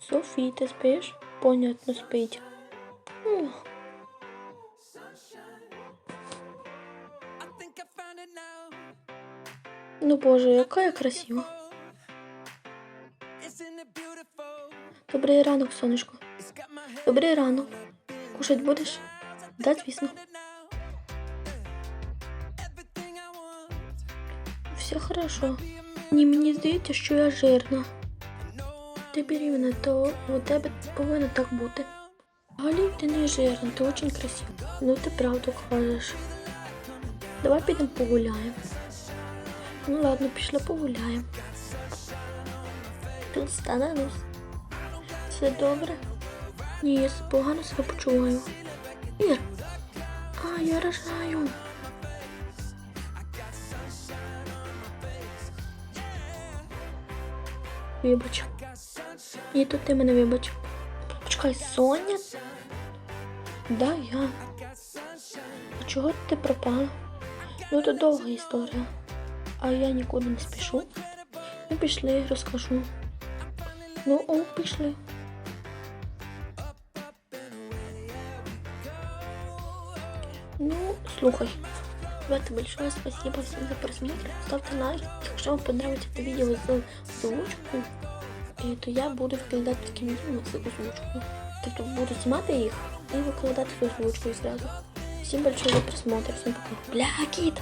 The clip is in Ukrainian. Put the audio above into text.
Софі, ти спиш? Понятно, спить. Ну боже, яка я красива. Добрий ранок, сонечко. Добрий ранок. Кушать будеш? Да, звісно. Все хорошо. Ні, мені здається, що я жирна. Ти беременна, то у тебе повинно так бути. Галі, ти не жирна, ти дуже красива. Ну ти правду кажеш. Давай підемо погуляємо. Ну ладно, пішли погуляємо. Тут станемось. Все добре? Ні, я погано себе почуваю. Ір. А, я рожаю. Вибач. Ні, тут ти мене вибач. Почекай, Соня? Да, я. А чого ти пропала? Ну, то довга історія. А я нікуди не спішу. Ну, пішли, розкажу. Ну, о, пішли. Ну, слухай. Ребята, большое спасибо всем за просмотр. Ставьте лайк. Якщо вам понравится это видео з озвучкою, і то я буду викладати такі відео з озвучкою. Тобто буду знімати їх і викладати з озвучкою зразу. Всім большое за просмотр. Всім пока. Бля, кіт!